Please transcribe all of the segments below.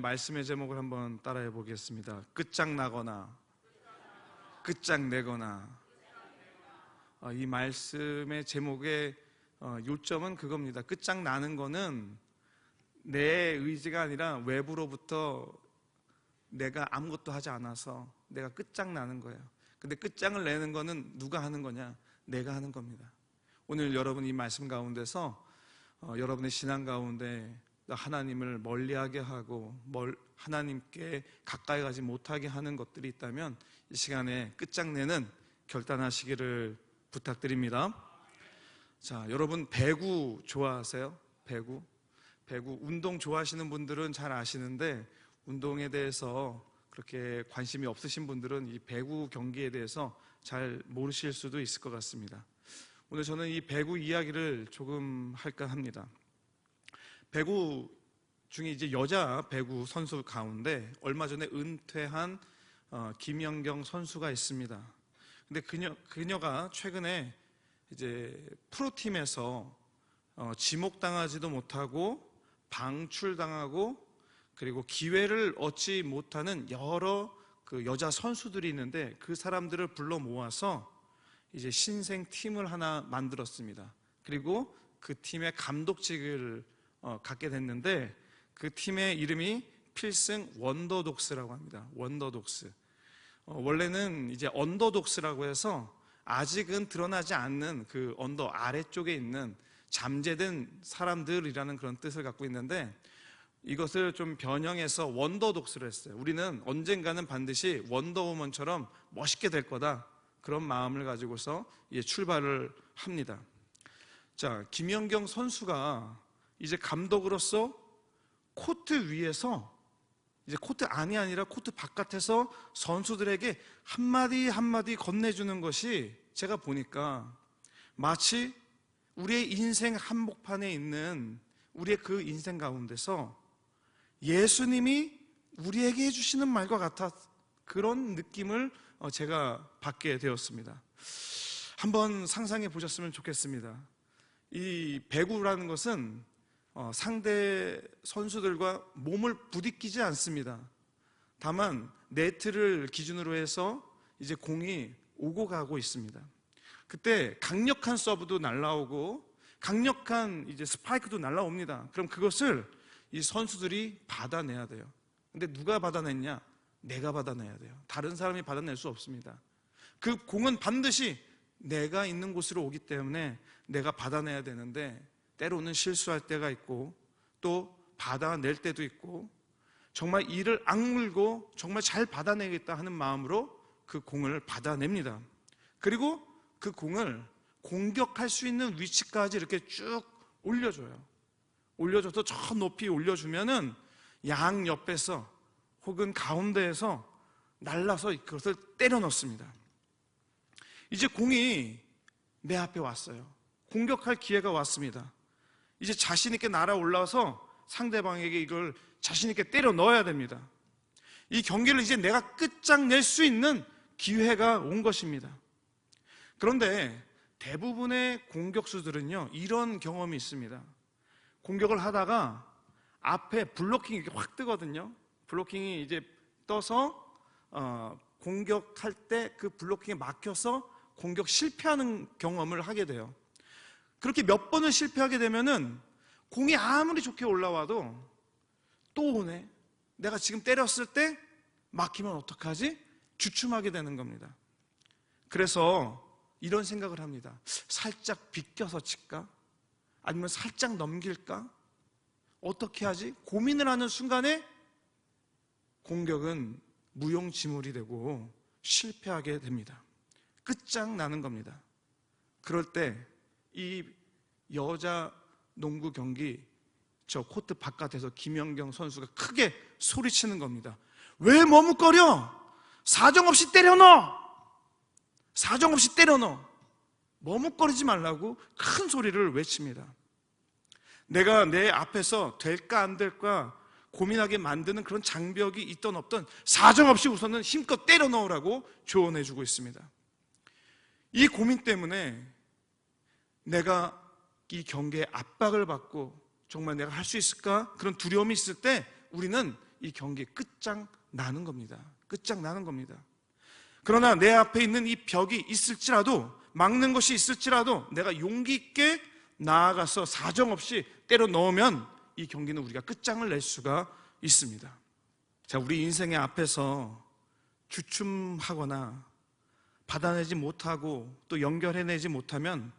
말씀의 제목을 한번 따라해 보겠습니다. 끝장나거나 끝장내거나 어, 이 말씀의 제목의 어, 요점은 그겁니다. 끝장나는 거는 내 의지가 아니라 외부로부터 내가 아무것도 하지 않아서 내가 끝장나는 거예요. 근데 끝장을 내는 거는 누가 하는 거냐? 내가 하는 겁니다. 오늘 여러분 이 말씀 가운데서 어, 여러분의 신앙 가운데 하나님을 멀리하게 하고 멀, 하나님께 가까이 가지 못하게 하는 것들이 있다면 이 시간에 끝장내는 결단하시기를 부탁드립니다. 자, 여러분 배구 좋아하세요? 배구? 배구 운동 좋아하시는 분들은 잘 아시는데 운동에 대해서 그렇게 관심이 없으신 분들은 이 배구 경기에 대해서 잘 모르실 수도 있을 것 같습니다. 오늘 저는 이 배구 이야기를 조금 할까 합니다. 배구 중에 이제 여자 배구 선수 가운데 얼마 전에 은퇴한 어, 김연경 선수가 있습니다. 근데 그녀, 그녀가 최근에 이제 프로팀에서 어, 지목당하지도 못하고 방출당하고 그리고 기회를 얻지 못하는 여러 그 여자 선수들이 있는데 그 사람들을 불러 모아서 이제 신생 팀을 하나 만들었습니다. 그리고 그 팀의 감독직을 어, 갖게 됐는데 그 팀의 이름이 필승 원더독스라고 합니다. 원더독스. 어, 원래는 이제 언더독스라고 해서 아직은 드러나지 않는 그 언더 아래쪽에 있는 잠재된 사람들이라는 그런 뜻을 갖고 있는데 이것을 좀 변형해서 원더독스로 했어요. 우리는 언젠가는 반드시 원더우먼처럼 멋있게 될 거다. 그런 마음을 가지고서 출발을 합니다. 자, 김연경 선수가 이제 감독으로서 코트 위에서 이제 코트 안이 아니라 코트 바깥에서 선수들에게 한마디 한마디 건네주는 것이 제가 보니까 마치 우리의 인생 한복판에 있는 우리의 그 인생 가운데서 예수님이 우리에게 해주시는 말과 같아 그런 느낌을 어, 제가 받게 되었습니다. 한번 상상해 보셨으면 좋겠습니다. 이 배구라는 것은 어, 상대 선수들과 몸을 부딪히지 않습니다. 다만 네트를 기준으로 해서 이제 공이 오고 가고 있습니다. 그때 강력한 서브도 날라오고 강력한 이제 스파이크도 날라옵니다. 그럼 그것을 이 선수들이 받아내야 돼요. 근데 누가 받아냈냐? 내가 받아내야 돼요. 다른 사람이 받아낼 수 없습니다. 그 공은 반드시 내가 있는 곳으로 오기 때문에 내가 받아내야 되는데 때로는 실수할 때가 있고 또 받아낼 때도 있고 정말 이를 악물고 정말 잘 받아내겠다 하는 마음으로 그 공을 받아냅니다. 그리고 그 공을 공격할 수 있는 위치까지 이렇게 쭉 올려줘요. 올려줘서 저 높이 올려주면은 양 옆에서 혹은 가운데에서 날라서 그것을 때려 넣습니다. 이제 공이 내 앞에 왔어요. 공격할 기회가 왔습니다. 이제 자신있게 날아 올라서 상대방에게 이걸 자신있게 때려 넣어야 됩니다. 이 경기를 이제 내가 끝장낼 수 있는 기회가 온 것입니다. 그런데 대부분의 공격수들은요, 이런 경험이 있습니다. 공격을 하다가 앞에 블로킹이 확 뜨거든요. 블로킹이 이제 떠서 어, 공격할 때 그 블로킹에 막혀서 공격 실패하는 경험을 하게 돼요. 그렇게 몇 번을 실패하게 되면은 공이 아무리 좋게 올라와도 또 오네. 내가 지금 때렸을 때 막히면 어떡하지? 주춤하게 되는 겁니다. 그래서 이런 생각을 합니다. 살짝 비껴서 칠까? 아니면 살짝 넘길까? 어떻게 하지? 고민을 하는 순간에 공격은 무용지물이 되고 실패하게 됩니다. 끝장나는 겁니다. 그럴 때 이 여자 농구 경기 저 코트 바깥에서 김연경 선수가 크게 소리치는 겁니다. 왜 머뭇거려? 사정없이 때려 넣어! 사정없이 때려 넣어! 머뭇거리지 말라고 큰 소리를 외칩니다. 내가 내 앞에서 될까 안 될까 고민하게 만드는 그런 장벽이 있던 없던 사정없이 우선은 힘껏 때려 넣으라고 조언해 주고 있습니다. 이 고민 때문에 내가 이 경계에 압박을 받고 정말 내가 할 수 있을까? 그런 두려움이 있을 때 우리는 이 경기 끝장 나는 겁니다. 끝장 나는 겁니다. 그러나 내 앞에 있는 이 벽이 있을지라도 막는 것이 있을지라도 내가 용기 있게 나아가서 사정없이 때려 넣으면 이 경기는 우리가 끝장을 낼 수가 있습니다. 자, 우리 인생의 앞에서 주춤하거나 받아내지 못하고 또 연결해내지 못하면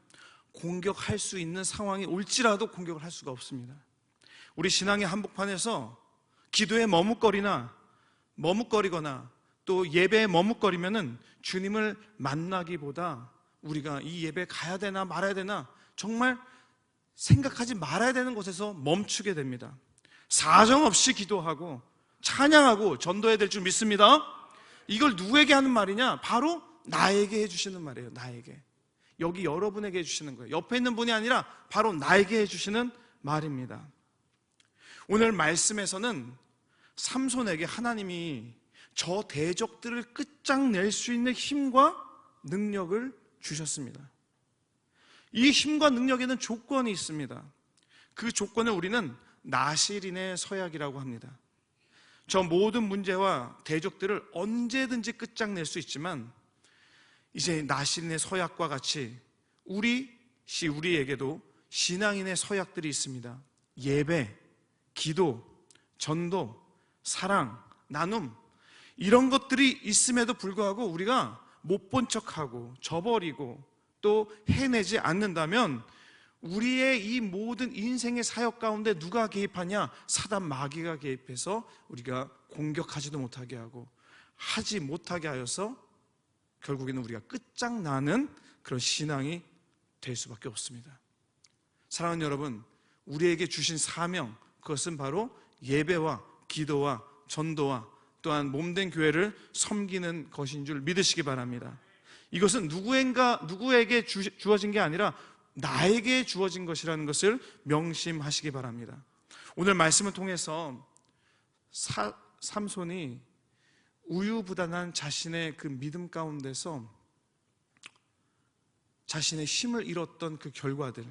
공격할 수 있는 상황이 올지라도 공격을 할 수가 없습니다. 우리 신앙의 한복판에서 기도에 머뭇거리나 머뭇거리거나 또 예배에 머뭇거리면은 주님을 만나기보다 우리가 이 예배 가야 되나 말아야 되나 정말 생각하지 말아야 되는 곳에서 멈추게 됩니다. 사정없이 기도하고 찬양하고 전도해야 될 줄 믿습니다. 이걸 누구에게 하는 말이냐? 바로 나에게 해주시는 말이에요. 나에게. 여기 여러분에게 해주시는 거예요. 옆에 있는 분이 아니라 바로 나에게 해주시는 말입니다. 오늘 말씀에서는 삼손에게 하나님이 저 대적들을 끝장낼 수 있는 힘과 능력을 주셨습니다. 이 힘과 능력에는 조건이 있습니다. 그 조건을 우리는 나실인의 서약이라고 합니다. 저 모든 문제와 대적들을 언제든지 끝장낼 수 있지만 이제 나실인의 서약과 같이 우리 시 우리에게도 신앙인의 서약들이 있습니다. 예배, 기도, 전도, 사랑, 나눔 이런 것들이 있음에도 불구하고 우리가 못 본 척하고 저버리고 또 해내지 않는다면 우리의 이 모든 인생의 사역 가운데 누가 개입하냐? 사단 마귀가 개입해서 우리가 공격하지도 못하게 하고 하지 못하게 하여서 결국에는 우리가 끝장나는 그런 신앙이 될 수밖에 없습니다. 사랑하는 여러분, 우리에게 주신 사명, 그것은 바로 예배와 기도와 전도와 또한 몸된 교회를 섬기는 것인 줄 믿으시기 바랍니다. 이것은 누구인가, 누구에게 주, 주어진 게 아니라 나에게 주어진 것이라는 것을 명심하시기 바랍니다. 오늘 말씀을 통해서 사, 삼손이 우유부단한 자신의 그 믿음 가운데서 자신의 힘을 잃었던 그 결과들,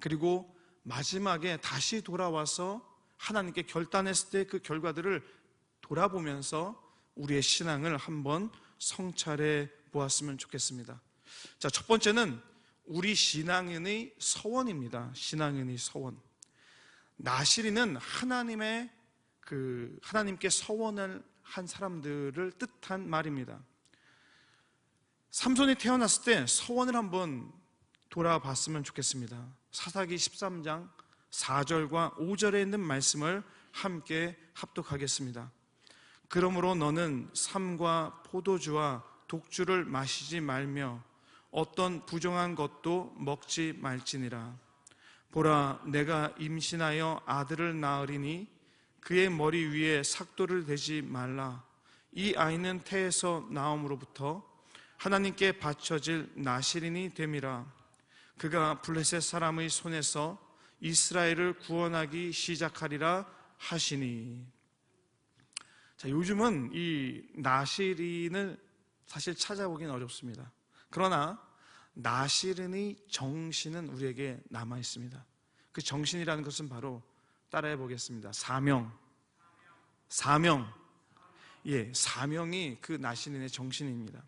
그리고 마지막에 다시 돌아와서 하나님께 결단했을 때 그 결과들을 돌아보면서 우리의 신앙을 한번 성찰해 보았으면 좋겠습니다. 자, 첫 번째는 우리 신앙인의 서원입니다. 신앙인의 서원. 나시리는 하나님의 그 하나님께 서원을 한 사람들을 뜻한 말입니다. 삼손이 태어났을 때 서원을 한번 돌아봤으면 좋겠습니다. 사사기 13장 4절과 5절에 있는 말씀을 함께 합독하겠습니다. 그러므로 너는 삶과 포도주와 독주를 마시지 말며 어떤 부정한 것도 먹지 말지니라. 보라, 내가 임신하여 아들을 낳으리니 그의 머리 위에 삭도를 대지 말라. 이 아이는 태에서 나옴으로부터 하나님께 바쳐질 나시린이 됨이라. 그가 블레셋 사람의 손에서 이스라엘을 구원하기 시작하리라 하시니. 자, 요즘은 이 나시린을 사실 찾아보기는 어렵습니다. 그러나 나시른의 정신은 우리에게 남아 있습니다. 그 정신이라는 것은 바로 따라해 보겠습니다. 사명. 사명. 예, 사명이 그 나시린의 정신입니다.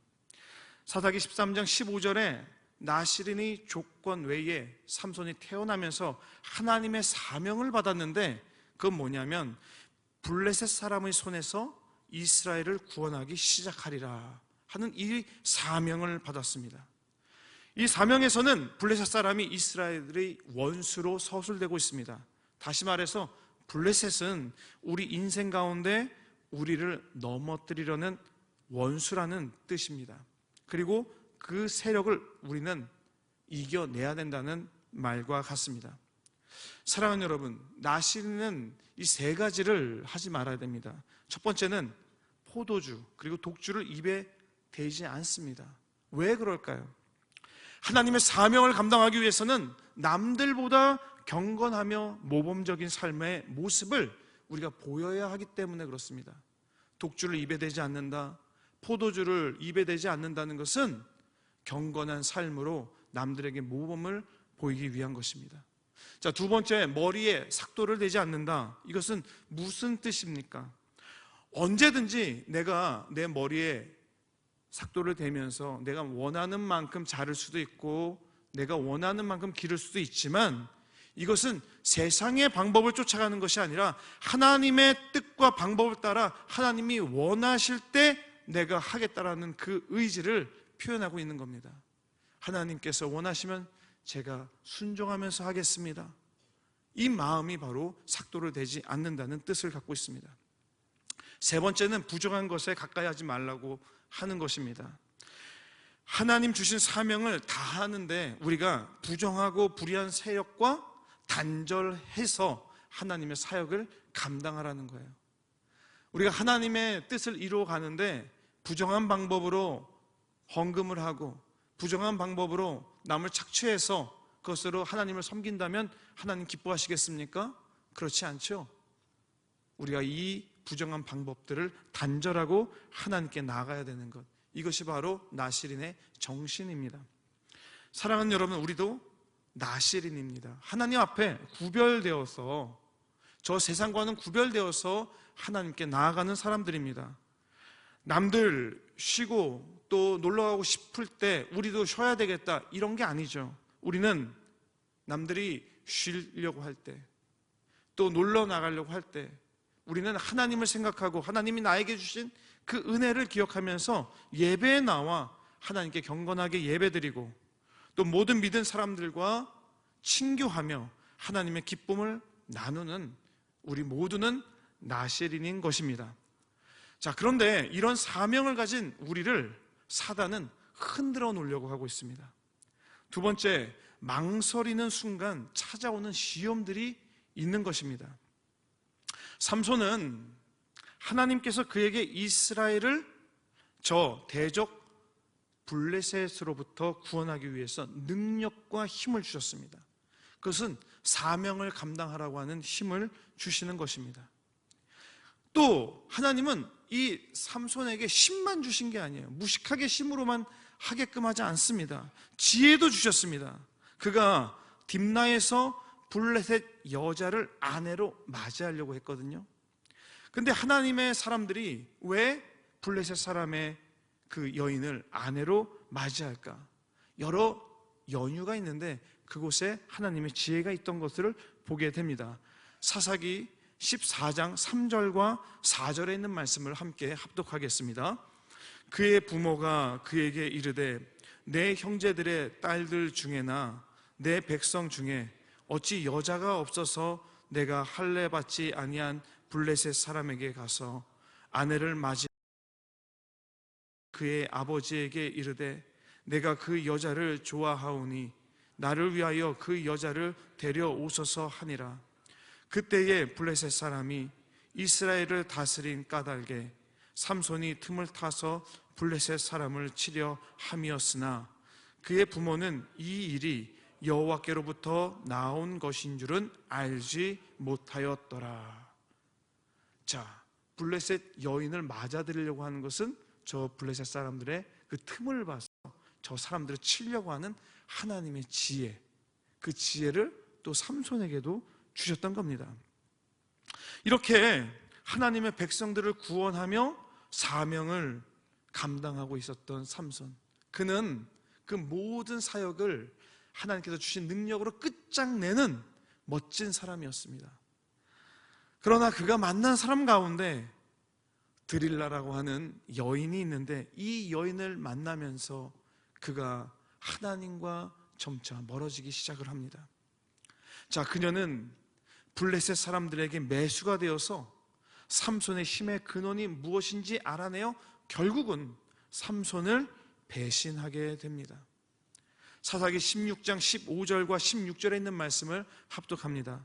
사사기 13장 15절에 나시린의 조건 외에 삼손이 태어나면서 하나님의 사명을 받았는데 그건 뭐냐면 블레셋 사람의 손에서 이스라엘을 구원하기 시작하리라 하는 이 사명을 받았습니다. 이 사명에서는 블레셋 사람이 이스라엘의 원수로 서술되고 있습니다. 다시 말해서 블레셋은 우리 인생 가운데 우리를 넘어뜨리려는 원수라는 뜻입니다. 그리고 그 세력을 우리는 이겨내야 된다는 말과 같습니다. 사랑하는 여러분, 나시는 이 세 가지를 하지 말아야 됩니다. 첫 번째는 포도주, 그리고 독주를 입에 대지 않습니다. 왜 그럴까요? 하나님의 사명을 감당하기 위해서는 남들보다 경건하며 모범적인 삶의 모습을 우리가 보여야 하기 때문에 그렇습니다. 독주를 입에 대지 않는다, 포도주를 입에 대지 않는다는 것은 경건한 삶으로 남들에게 모범을 보이기 위한 것입니다. 자, 두 번째, 머리에 삭도를 대지 않는다. 이것은 무슨 뜻입니까? 언제든지 내가 내 머리에 삭도를 대면서 내가 원하는 만큼 자를 수도 있고 내가 원하는 만큼 기를 수도 있지만 이것은 세상의 방법을 쫓아가는 것이 아니라 하나님의 뜻과 방법을 따라 하나님이 원하실 때 내가 하겠다라는 그 의지를 표현하고 있는 겁니다. 하나님께서 원하시면 제가 순종하면서 하겠습니다. 이 마음이 바로 삭도를 대지 않는다는 뜻을 갖고 있습니다. 세 번째는 부정한 것에 가까이 하지 말라고 하는 것입니다. 하나님 주신 사명을 다 하는데 우리가 부정하고 불의한 세력과 단절해서 하나님의 사역을 감당하라는 거예요. 우리가 하나님의 뜻을 이루어 가는데 부정한 방법으로 헌금을 하고 부정한 방법으로 남을 착취해서 그것으로 하나님을 섬긴다면 하나님 기뻐하시겠습니까? 그렇지 않죠. 우리가 이 부정한 방법들을 단절하고 하나님께 나가야 되는 것. 이것이 바로 나시린의 정신입니다. 사랑하는 여러분, 우리도 나시린입니다. 하나님 앞에 구별되어서 저 세상과는 구별되어서 하나님께 나아가는 사람들입니다. 남들 쉬고 또 놀러 가고 싶을 때 우리도 쉬어야 되겠다 이런 게 아니죠. 우리는 남들이 쉬려고 할 때, 또 놀러 나가려고 할 때, 우리는 하나님을 생각하고 하나님이 나에게 주신 그 은혜를 기억하면서 예배에 나와 하나님께 경건하게 예배드리고 또 모든 믿은 사람들과 친교하며 하나님의 기쁨을 나누는 우리 모두는 나시린인 것입니다. 자, 그런데 이런 사명을 가진 우리를 사단은 흔들어 놓으려고 하고 있습니다. 두 번째, 망설이는 순간 찾아오는 시험들이 있는 것입니다. 삼손은 하나님께서 그에게 이스라엘을 저 대적 블레셋으로부터 구원하기 위해서 능력과 힘을 주셨습니다. 그것은 사명을 감당하라고 하는 힘을 주시는 것입니다. 또 하나님은 이 삼손에게 힘만 주신 게 아니에요. 무식하게 힘으로만 하게끔 하지 않습니다. 지혜도 주셨습니다. 그가 딥나에서 블레셋 여자를 아내로 맞이하려고 했거든요. 근데 하나님의 사람들이 왜 블레셋 사람의 그 여인을 아내로 맞이할까? 여러 연유가 있는데 그곳에 하나님의 지혜가 있던 것을 보게 됩니다. 사사기 14장 3절과 4절에 있는 말씀을 함께 합독하겠습니다. 그의 부모가 그에게 이르되 내 형제들의 딸들 중에나 내 백성 중에 어찌 여자가 없어서 내가 할례 받지 아니한 블레셋 사람에게 가서 아내를 맞이 그의 아버지에게 이르되 내가 그 여자를 좋아하오니 나를 위하여 그 여자를 데려오소서 하니라 그때에 블레셋 사람이 이스라엘을 다스린 까닭에 삼손이 틈을 타서 블레셋 사람을 치려 함이었으나 그의 부모는 이 일이 여호와께로부터 나온 것인 줄은 알지 못하였더라. 자, 블레셋 여인을 맞아들이려고 하는 것은 저 블레셋 사람들의 그 틈을 봐서 저 사람들을 치려고 하는 하나님의 지혜, 그 지혜를 또 삼손에게도 주셨던 겁니다. 이렇게 하나님의 백성들을 구원하며 사명을 감당하고 있었던 삼손. 그는 그 모든 사역을 하나님께서 주신 능력으로 끝장내는 멋진 사람이었습니다. 그러나 그가 만난 사람 가운데 드릴라라고 하는 여인이 있는데 이 여인을 만나면서 그가 하나님과 점차 멀어지기 시작을 합니다. 자, 그녀는 블레셋 사람들에게 매수가 되어서 삼손의 힘의 근원이 무엇인지 알아내어 결국은 삼손을 배신하게 됩니다. 사사기 16장 15절과 16절에 있는 말씀을 합독합니다.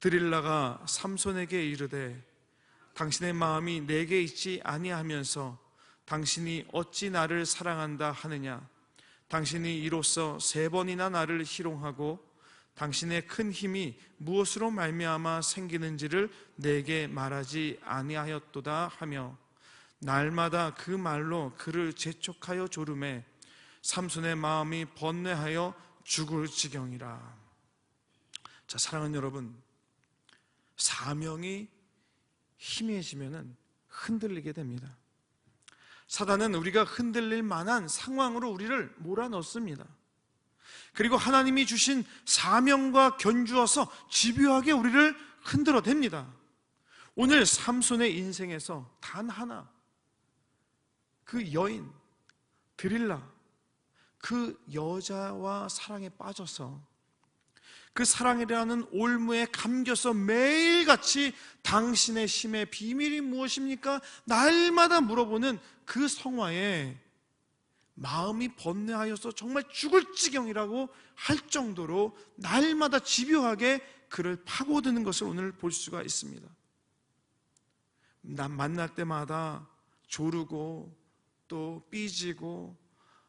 드릴라가 삼손에게 이르되 당신의 마음이 내게 있지 아니하면서 당신이 어찌 나를 사랑한다 하느냐 당신이 이로써 세 번이나 나를 희롱하고 당신의 큰 힘이 무엇으로 말미암아 생기는지를 내게 말하지 아니하였도다 하며 날마다 그 말로 그를 재촉하여 조름해 삼손의 마음이 번뇌하여 죽을 지경이라. 자, 사랑하는 여러분, 사명이 희미해지면은 흔들리게 됩니다. 사단은 우리가 흔들릴 만한 상황으로 우리를 몰아넣습니다. 그리고 하나님이 주신 사명과 견주어서 집요하게 우리를 흔들어댑니다. 오늘 삼손의 인생에서 단 하나 그 여인 드릴라 그 여자와 사랑에 빠져서 그 사랑이라는 올무에 감겨서 매일같이 당신의 심의 비밀이 무엇입니까? 날마다 물어보는 그 성화에 마음이 번뇌하여서 정말 죽을 지경이라고 할 정도로 날마다 집요하게 그를 파고드는 것을 오늘 볼 수가 있습니다. 난 만날 때마다 조르고 또 삐지고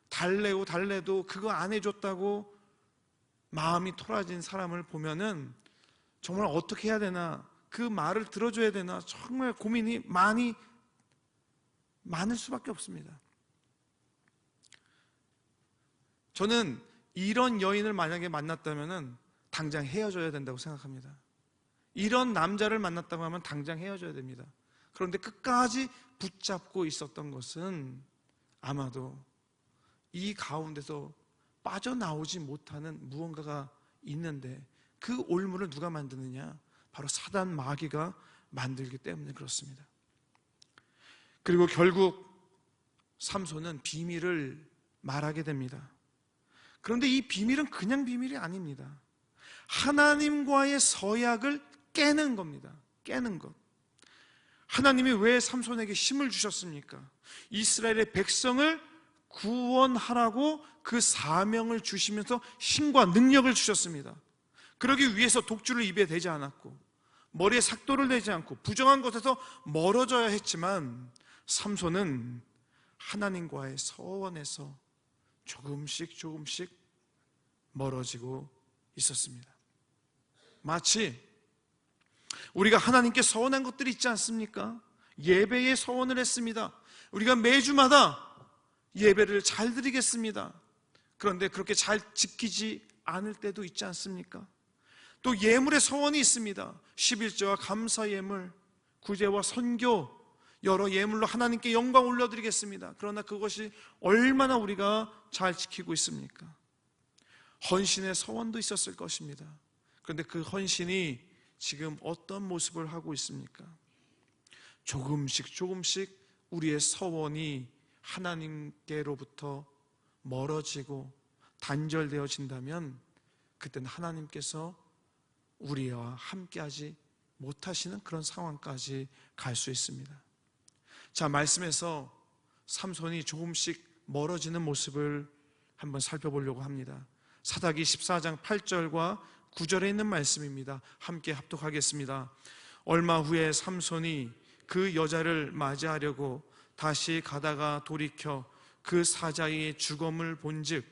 달래고 달래도 그거 안 해줬다고 마음이 토라진 사람을 보면은 정말 어떻게 해야 되나 그 말을 들어줘야 되나 정말 고민이 많이 많을 수밖에 없습니다. 저는 이런 여인을 만약에 만났다면은 당장 헤어져야 된다고 생각합니다. 이런 남자를 만났다고 하면 당장 헤어져야 됩니다. 그런데 끝까지 붙잡고 있었던 것은 아마도 이 가운데서 빠져나오지 못하는 무언가가 있는데 그 올무를 누가 만드느냐? 바로 사단 마귀가 만들기 때문에 그렇습니다. 그리고 결국 삼손은 비밀을 말하게 됩니다. 그런데 이 비밀은 그냥 비밀이 아닙니다. 하나님과의 서약을 깨는 겁니다. 깨는 것. 하나님이 왜 삼손에게 힘을 주셨습니까? 이스라엘의 백성을 구원하라고 그 사명을 주시면서 힘과 능력을 주셨습니다. 그러기 위해서 독주를 입에 대지 않았고 머리에 삭도를 내지 않고 부정한 것에서 멀어져야 했지만 삼손은 하나님과의 서원에서 조금씩 조금씩 멀어지고 있었습니다. 마치 우리가 하나님께 서원한 것들이 있지 않습니까? 예배에 서원을 했습니다. 우리가 매주마다 예배를 잘 드리겠습니다. 그런데 그렇게 잘 지키지 않을 때도 있지 않습니까? 또 예물의 서원이 있습니다. 11조와 감사 예물, 구제와 선교, 여러 예물로 하나님께 영광 올려드리겠습니다. 그러나 그것이 얼마나 우리가 잘 지키고 있습니까? 헌신의 서원도 있었을 것입니다. 그런데 그 헌신이 지금 어떤 모습을 하고 있습니까? 조금씩 조금씩 우리의 서원이 하나님께로부터 멀어지고 단절되어진다면 그때는 하나님께서 우리와 함께하지 못하시는 그런 상황까지 갈 수 있습니다. 자, 말씀에서 삼손이 조금씩 멀어지는 모습을 한번 살펴보려고 합니다. 사사기 14장 8절과 9절에 있는 말씀입니다. 함께 합독하겠습니다. 얼마 후에 삼손이 그 여자를 맞이하려고 다시 가다가 돌이켜 그 사자의 죽음을 본즉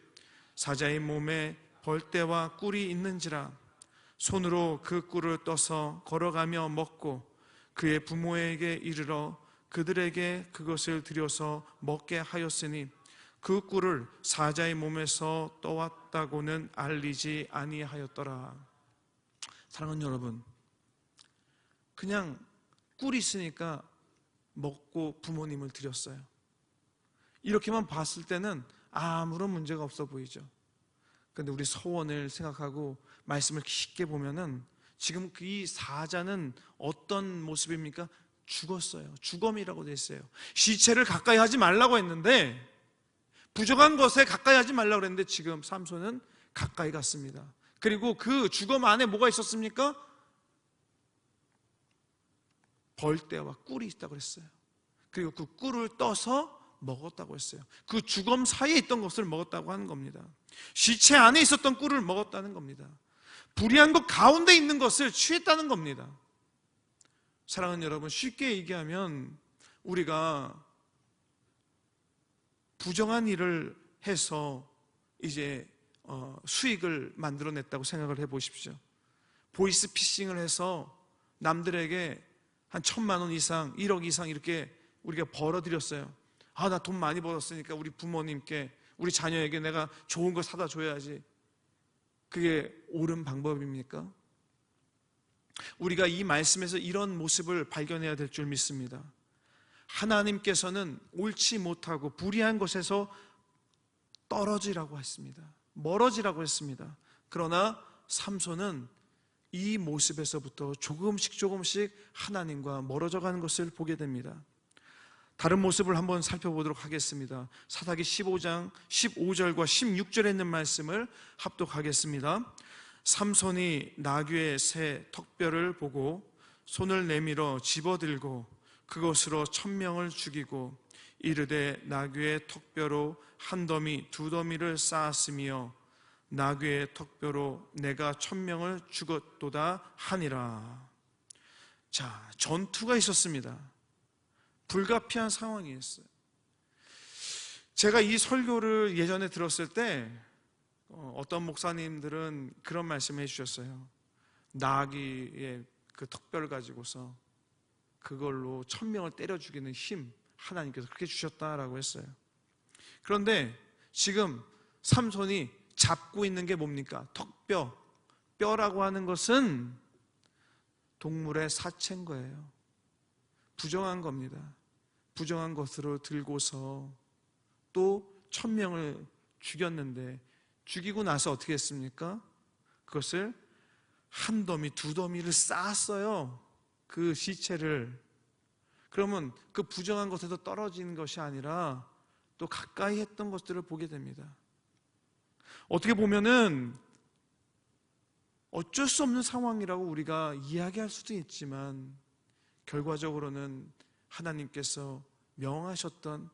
사자의 몸에 벌떼와 꿀이 있는지라 손으로 그 꿀을 떠서 걸어가며 먹고 그의 부모에게 이르러 그들에게 그것을 들여서 먹게 하였으니 그 꿀을 사자의 몸에서 떠왔다고는 알리지 아니하였더라. 사랑하는 여러분, 그냥 꿀이 있으니까 먹고 부모님을 드렸어요. 이렇게만 봤을 때는 아무런 문제가 없어 보이죠. 그런데 우리 서원을 생각하고 말씀을 깊게 보면은 지금 그이 사자는 어떤 모습입니까? 죽었어요. 죽음이라고 됐어요. 시체를 가까이 하지 말라고 했는데 부정한 것에 가까이 하지 말라고 했는데 지금 삼손은 가까이 갔습니다. 그리고 그 죽음 안에 뭐가 있었습니까? 벌떼와 꿀이 있다고 그랬어요. 그리고 그 꿀을 떠서 먹었다고 했어요. 그 죽음 사이에 있던 것을 먹었다고 하는 겁니다. 시체 안에 있었던 꿀을 먹었다는 겁니다. 불의한 것 가운데 있는 것을 취했다는 겁니다. 사랑하는 여러분, 쉽게 얘기하면 우리가 부정한 일을 해서 이제 어, 수익을 만들어냈다고 생각을 해 보십시오. 보이스 피싱을 해서 남들에게 한 천만 원 이상, 1억 이상 이렇게 우리가 벌어들였어요. 아, 나 돈 많이 벌었으니까 우리 부모님께, 우리 자녀에게 내가 좋은 거 사다 줘야지. 그게 옳은 방법입니까? 우리가 이 말씀에서 이런 모습을 발견해야 될 줄 믿습니다. 하나님께서는 옳지 못하고 불의한 것에서 떨어지라고 했습니다. 멀어지라고 했습니다. 그러나 삼손은 이 모습에서부터 조금씩 조금씩 하나님과 멀어져 가는 것을 보게 됩니다. 다른 모습을 한번 살펴보도록 하겠습니다. 사사기 15장 15절과 16절에 있는 말씀을 합독하겠습니다. 삼손이 나귀의 새 턱뼈를 보고 손을 내밀어 집어들고 그것으로 천명을 죽이고 이르되 나귀의 턱뼈로 한 더미 두 더미를 쌓았으며 나귀의 턱뼈로 내가 천명을 죽었도다 하니라. 자, 전투가 있었습니다. 불가피한 상황이었어요. 제가 이 설교를 예전에 들었을 때 어, 어떤 목사님들은 그런 말씀을 해주셨어요. 나귀의 그 턱뼈를 가지고서 그걸로 천명을 때려 죽이는 힘 하나님께서 그렇게 주셨다라고 했어요. 그런데 지금 삼손이 잡고 있는 게 뭡니까? 턱뼈. 뼈라고 하는 것은 동물의 사체인 거예요. 부정한 겁니다. 부정한 것으로 들고서 또 천명을 죽였는데 죽이고 나서 어떻게 했습니까? 그것을 한 더미, 두 더미를 쌓았어요. 그 시체를. 그러면 그 부정한 것에서 떨어지는 것이 아니라 또 가까이 했던 것들을 보게 됩니다. 어떻게 보면은 어쩔 수 없는 상황이라고 우리가 이야기할 수도 있지만 결과적으로는 하나님께서 명하셨던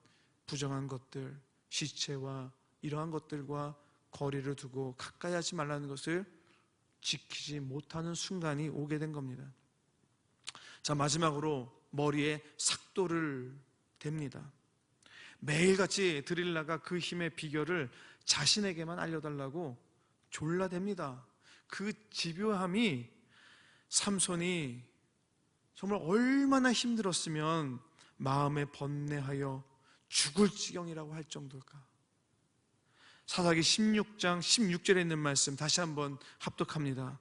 부정한 것들, 시체와 이러한 것들과 거리를 두고 가까이 하지 말라는 것을 지키지 못하는 순간이 오게 된 겁니다. 자, 마지막으로 머리에 삭도를 댑니다. 매일같이 드릴라가 그 힘의 비결을 자신에게만 알려달라고 졸라댑니다. 그 집요함이 삼손이 정말 얼마나 힘들었으면 마음에 번뇌하여 죽을 지경이라고 할 정도일까? 사사기 16장 16절에 있는 말씀 다시 한번 합독합니다.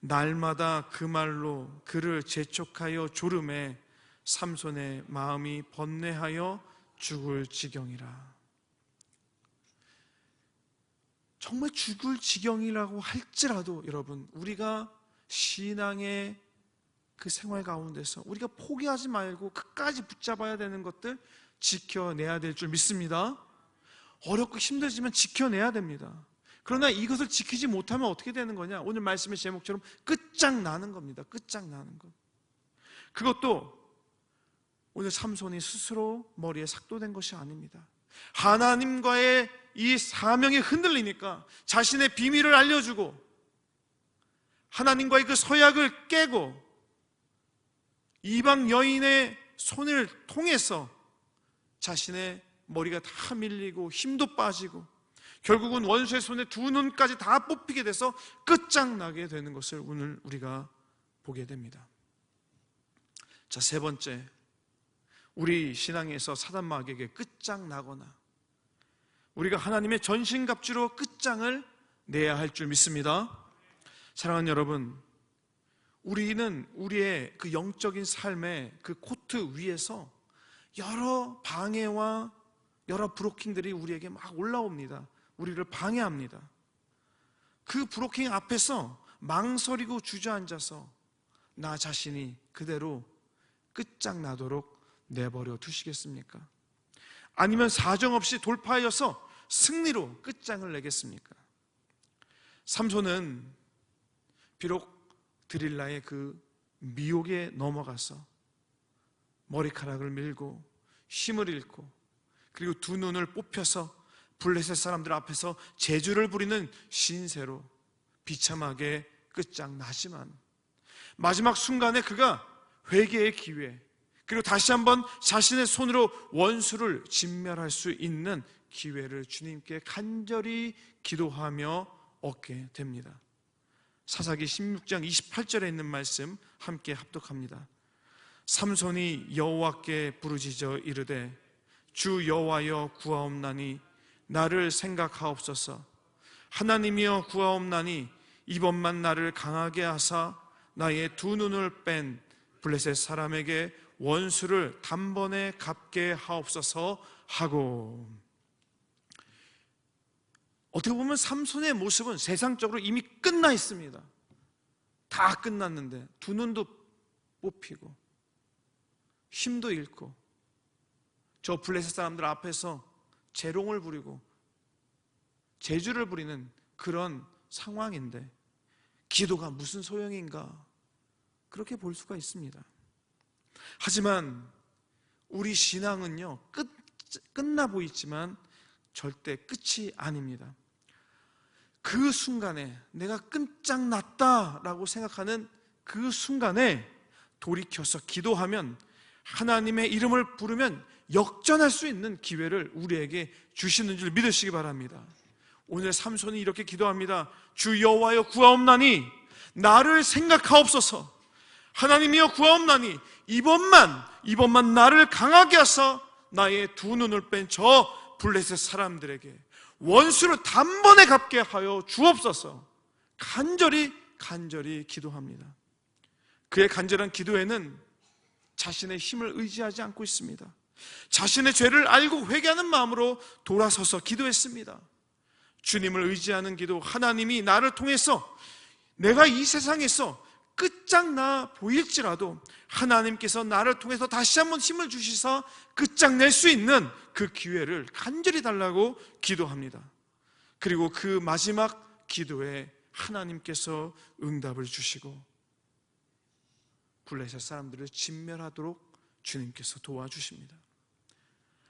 날마다 그 말로 그를 재촉하여 졸음에 삼손의 마음이 번뇌하여 죽을 지경이라. 정말 죽을 지경이라고 할지라도 여러분 우리가 신앙의 그 생활 가운데서 우리가 포기하지 말고 끝까지 붙잡아야 되는 것들 지켜내야 될 줄 믿습니다. 어렵고 힘들지만 지켜내야 됩니다. 그러나 이것을 지키지 못하면 어떻게 되는 거냐? 오늘 말씀의 제목처럼 끝장나는 겁니다. 끝장나는 것. 그것도 오늘 삼손이 스스로 머리에 삭도된 것이 아닙니다. 하나님과의 이 사명이 흔들리니까 자신의 비밀을 알려주고 하나님과의 그 서약을 깨고 이방 여인의 손을 통해서 자신의 머리가 다 밀리고 힘도 빠지고 결국은 원수의 손에 두 눈까지 다 뽑히게 돼서 끝장나게 되는 것을 오늘 우리가 보게 됩니다. 자, 세 번째. 우리 신앙에서 사단 마귀에게 끝장나거나 우리가 하나님의 전신갑주로 끝장을 내야 할 줄 믿습니다. 사랑하는 여러분, 우리는 우리의 그 영적인 삶의 그 코트 위에서 여러 방해와 여러 브로킹들이 우리에게 막 올라옵니다. 우리를 방해합니다. 그 브로킹 앞에서 망설이고 주저앉아서 나 자신이 그대로 끝장나도록 내버려 두시겠습니까? 아니면 사정없이 돌파하여서 승리로 끝장을 내겠습니까? 삼손은 비록 드릴라의 그 미혹에 넘어가서 머리카락을 밀고 힘을 잃고 그리고 두 눈을 뽑혀서 블레셋 사람들 앞에서 제주를 부리는 신세로 비참하게 끝장나지만 마지막 순간에 그가 회개의 기회 그리고 다시 한번 자신의 손으로 원수를 진멸할 수 있는 기회를 주님께 간절히 기도하며 얻게 됩니다. 사사기 16장 28절에 있는 말씀 함께 합독합니다. 삼손이 여호와께 부르짖어 이르되 주 여호와여 구하옵나니 나를 생각하옵소서 하나님이여 구하옵나니 이번만 나를 강하게 하사 나의 두 눈을 뺀 블레셋 사람에게 원수를 단번에 갚게 하옵소서 하고 어떻게 보면 삼손의 모습은 세상적으로 이미 끝나 있습니다. 다 끝났는데 두 눈도 뽑히고 힘도 잃고 저 블레셋 사람들 앞에서 재롱을 부리고 재주를 부리는 그런 상황인데 기도가 무슨 소용인가 그렇게 볼 수가 있습니다. 하지만 우리 신앙은요 끝 끝나 보이지만 절대 끝이 아닙니다. 그 순간에 내가 끝장났다라고 생각하는 그 순간에 돌이켜서 기도하면 하나님의 이름을 부르면 역전할 수 있는 기회를 우리에게 주시는 줄 믿으시기 바랍니다. 오늘 삼손이 이렇게 기도합니다. 주 여호와여 구하옵나니 나를 생각하옵소서. 하나님이여 구하옵나니 이번만 이번만 나를 강하게 하사 나의 두 눈을 뺀 저 블레셋 사람들에게 원수를 단번에 갚게 하여 주옵소서. 간절히 간절히 기도합니다. 그의 간절한 기도에는 자신의 힘을 의지하지 않고 있습니다. 자신의 죄를 알고 회개하는 마음으로 돌아서서 기도했습니다. 주님을 의지하는 기도, 하나님이 나를 통해서 내가 이 세상에서 끝장나 보일지라도 하나님께서 나를 통해서 다시 한번 힘을 주시사 끝장낼 수 있는 그 기회를 간절히 달라고 기도합니다. 그리고 그 마지막 기도에 하나님께서 응답을 주시고 블레셋 사람들을 진멸하도록 주님께서 도와주십니다.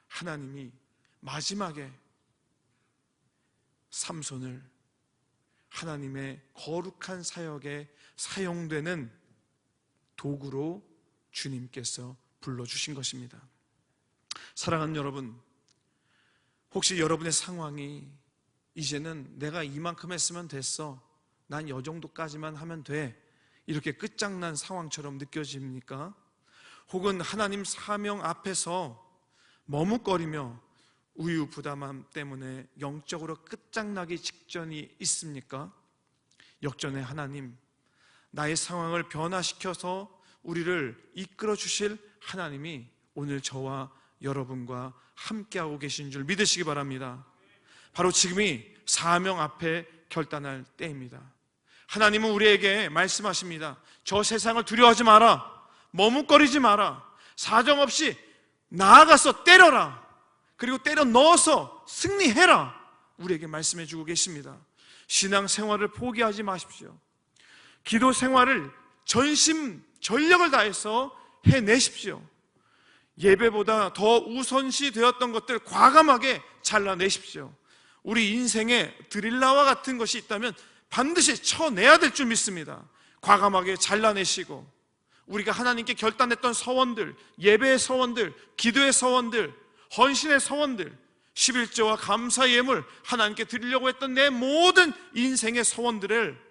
하나님이 마지막에 삼손을 하나님의 거룩한 사역에 사용되는 도구로 주님께서 불러주신 것입니다. 사랑하는 여러분, 혹시 여러분의 상황이 이제는 내가 이만큼 했으면 됐어. 난 이 정도까지만 하면 돼. 이렇게 끝장난 상황처럼 느껴집니까? 혹은 하나님 사명 앞에서 머뭇거리며 우유 부담함 때문에 영적으로 끝장나기 직전이 있습니까? 역전의 하나님, 나의 상황을 변화시켜서 우리를 이끌어 주실 하나님이 오늘 저와 여러분과 함께하고 계신 줄 믿으시기 바랍니다. 바로 지금이 사명 앞에 결단할 때입니다. 하나님은 우리에게 말씀하십니다. 저 세상을 두려워하지 마라. 머뭇거리지 마라. 사정없이 나아가서 때려라. 그리고 때려 넣어서 승리해라. 우리에게 말씀해 주고 계십니다. 신앙 생활을 포기하지 마십시오. 기도 생활을 전심 전력을 다해서 해내십시오. 예배보다 더 우선시 되었던 것들 과감하게 잘라내십시오. 우리 인생에 드릴라와 같은 것이 있다면 반드시 쳐내야 될 줄 믿습니다. 과감하게 잘라내시고 우리가 하나님께 결단했던 서원들, 예배의 서원들, 기도의 서원들, 헌신의 서원들, 11조와 감사 예물 하나님께 드리려고 했던 내 모든 인생의 서원들을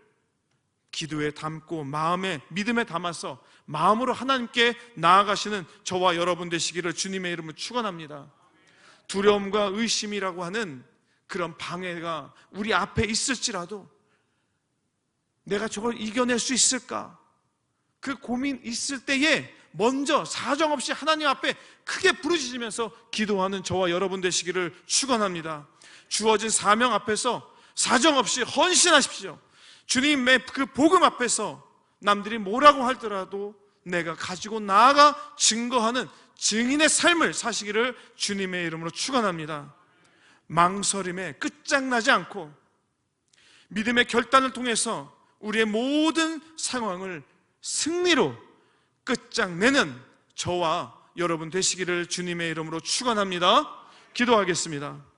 기도에 담고 마음에 믿음에 담아서 마음으로 하나님께 나아가시는 저와 여러분 되시기를 주님의 이름으로 축원합니다. 두려움과 의심이라고 하는 그런 방해가 우리 앞에 있을지라도 내가 저걸 이겨낼 수 있을까? 그 고민 있을 때에 먼저 사정없이 하나님 앞에 크게 부르짖으면서 기도하는 저와 여러분 되시기를 축원합니다. 주어진 사명 앞에서 사정없이 헌신하십시오. 주님의 그 복음 앞에서 남들이 뭐라고 할더라도 내가 가지고 나아가 증거하는 증인의 삶을 사시기를 주님의 이름으로 축원합니다. 망설임에 끝장나지 않고 믿음의 결단을 통해서 우리의 모든 상황을 승리로 끝장내는 저와 여러분 되시기를 주님의 이름으로 축원합니다. 기도하겠습니다.